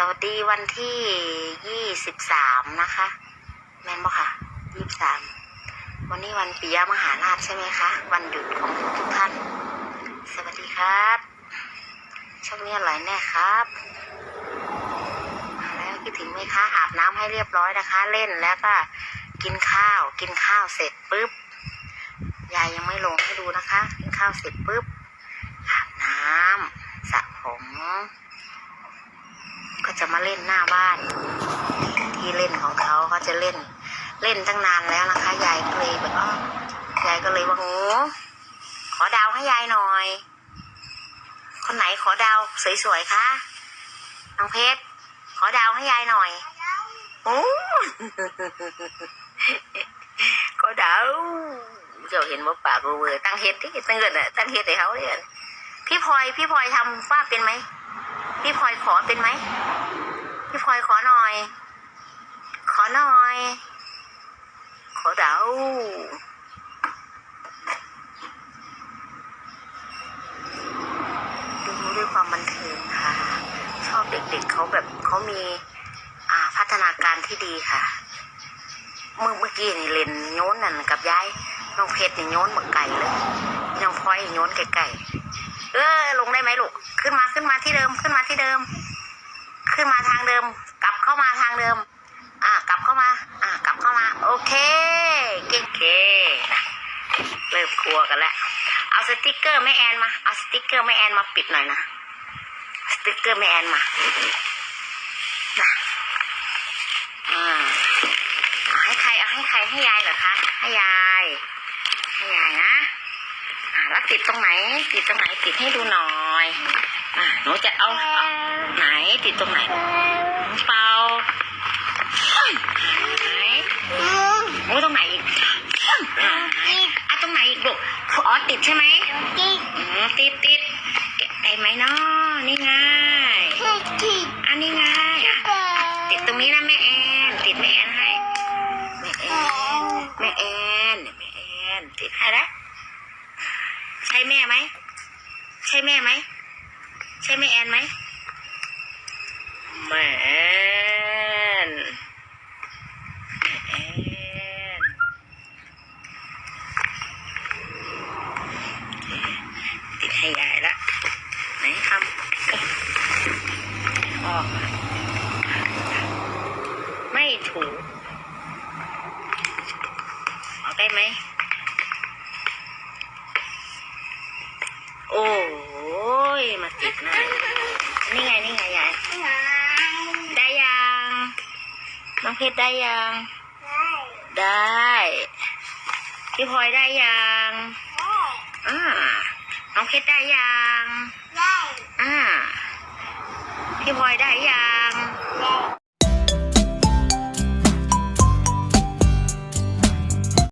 สวัสดีวันที่ยี่สิบสามนะคะ แม่นบ่ค่ะยี่สิบสามวันนี้วันปิยมหาราชใช่ไหมคะ วันหยุดของทุกท่าน สวัสดีครับช่วงนี้อร่อยแน่ครับมาแล้วคิดถึงไหมคะอาบน้ำให้เรียบร้อยนะคะ เล่นแล้วก็กินข้าว กินข้าวเสร็จปุ๊บยายยังไม่ลงให้ดูนะคะ กินข้าวเสร็จปุ๊บอาบน้ำสระผม จะมาเล่นหน้าบ้าน ที่เล่นของเขาเขาจะเล่น เล่นตั้งนานแล้วนะคะยายก็เลยแบบอ้อยายก็เลยว่าโอ้ขอดาวให้ยายหน่อย คนไหนขอดาวสวยๆคะน้องเพชรขอดาวให้ยายหน่อยโอ้ขอดาวเจ้าเห็นว่าปากเวอร์ตั้งเฮ็ดที่ตั้งเงินอะตั้งเฮ็ดให้เขาเลยพี่พลอยพี่พลอยทำฝ้าเป็นไหม พี่พลอยขอเป็นไหมพี่พลอยขอหน่อย ขอหน่อย ขอเดาดูด้วยความบันเทิงค่ะ ชอบเด็กๆเขาแบบเขามีอ่าพัฒนาการที่ดีค่ะ เมื่อเมื่อกี้นี่เล่นโยนนั่นกับยายน้องเพชรนี่โยนบักไก่เลยน้องพลอยโยนไก่ เออลงได้ไหมลูก ขึ้นมาขึ้นมาที่เดิมขึ้นมาที่เดิม ขึ้นมาทางเดิม กลับเข้ามาทางเดิม อ่ากลับเข้ามา อ่ากลับเข้ามา โอเคเก่งเคเริ่มครัวกันแล้วเอาสติกเกอร์แม่แอนมาเอาสติกเกอร์แม่แอนมาปิดหน่อยนะสติกเกอร์แม่แอนมานะอ่าให้ใครเอาให้ใครให้ยายเหรอคะให้ยายให้ยายนะ อ่าแล้วติดตรงไหน ติดตรงไหนติดให้ดูหน่อย อ่าหนูจะเอาไหนติดตรงไหนเปล่าไหนโอ้ตรงไหนอีกอ่าอะตรงไหนอีกลูกอ๋อติดใช่ไหมอืมติดติดแกะได้ไหมเนาะนี่ไงอันนี้ไงติดตรงนี้นะแม่แอนติดแม่แอนให้แม่แอนแม่แอนแม่แอนติดให้แล้ว ไหมใช่แม่ไหมใช่แม่แอนไหมแม่แอนแม่แอนติดให้ยายละไหนทำเอ้ยออกมาไม่ถูกออกได้ไหม โอ้ ยมาติดหน้านี่ไงนี่ไงยายได้ยังน้องเพชรได้ยังได้พี่พลอยได้ยังอ่าน้องเพชรได้ยังอ่าพี่พลอยได้ยัง